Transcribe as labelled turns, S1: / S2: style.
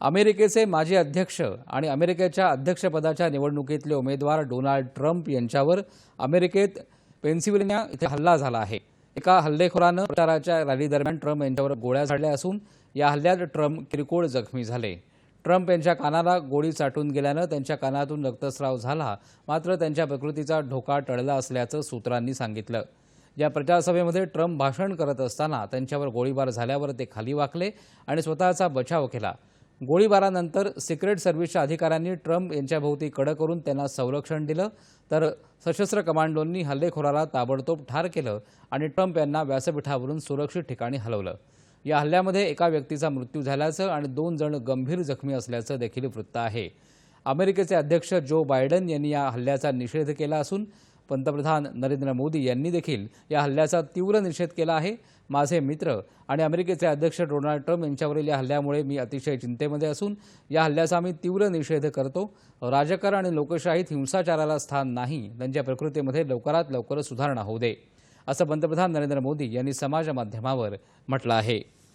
S1: अमेरिकेचे माजी अध्यक्ष आणि अमेरिकेच्या अध्यक्षपदाच्या निवडणुकीतले उमेदवार डोनाल्ड ट्रम्प यांच्यावर अमेरिकेत पेन्सिल्व्हेनिया इथे हल्ला झाला आहे. एका हल्लेखोरानं प्रचाराच्या रॅलीदरम्यान ट्रम्प यांच्यावर गोळ्या झाडल्या असून या हल्ल्यात ट्रम्प किरकोळ जखमी झाले. ट्रम्प यांच्या कानाला गोळी चाटून गेल्यानं त्यांच्या कानातून रक्तस्राव झाला मात्र त्यांच्या प्रकृतीचा धोका टळला असल्याचं सूत्रांनी सांगितलं. या प्रचारसभेमध्ये ट्रम्प भाषण करत असताना त्यांच्यावर गोळीबार झाल्यावर ते खाली वाकले आणि स्वतःचा बचाव केला. गोळीबारानंतर सिक्रेट सर्व्हिसच्या अधिकाऱ्यांनी ट्रम्प यांच्याभोवती कडं करून त्यांना संरक्षण दिलं तर सशस्त्र कमांडोंनी हल्लेखोराला ताबडतोब ठार केलं आणि ट्रम्प यांना व्यासपीठावरून सुरक्षित ठिकाणी हलवलं. या हल्ल्यामध्ये एका व्यक्तीचा मृत्यू झाल्याचं आणि दोन जण गंभीर जखमी असल्याचं देखील वृत्त आहे. अमेरिकेचे अध्यक्ष जो बायडन यांनी या हल्ल्याचा निषेध केला असून पंतप्रधान नरेंद्र मोदी यांनी देखील या हल्ल्याचा तीव्र निषेध केला आहे. माझे मित्र आणि अमेरिकेचे अध्यक्ष डोनाल्ड ट्रम्प यांच्यावरील या हल्ल्यामुळे मी अतिशय चिंतेमध्ये असून या हल्ल्याचा आम्ही तीव्र निषेध करतो. राजकारण आणि लोकशाहीत हिंसाचाराला स्थान नाही. त्यांच्या प्रकृतीमध्ये लवकरात लवकर सुधारणा होऊ दे असं पंतप्रधान नरेंद्र मोदी यांनी समाज माध्यमावर म्हटलं आहे.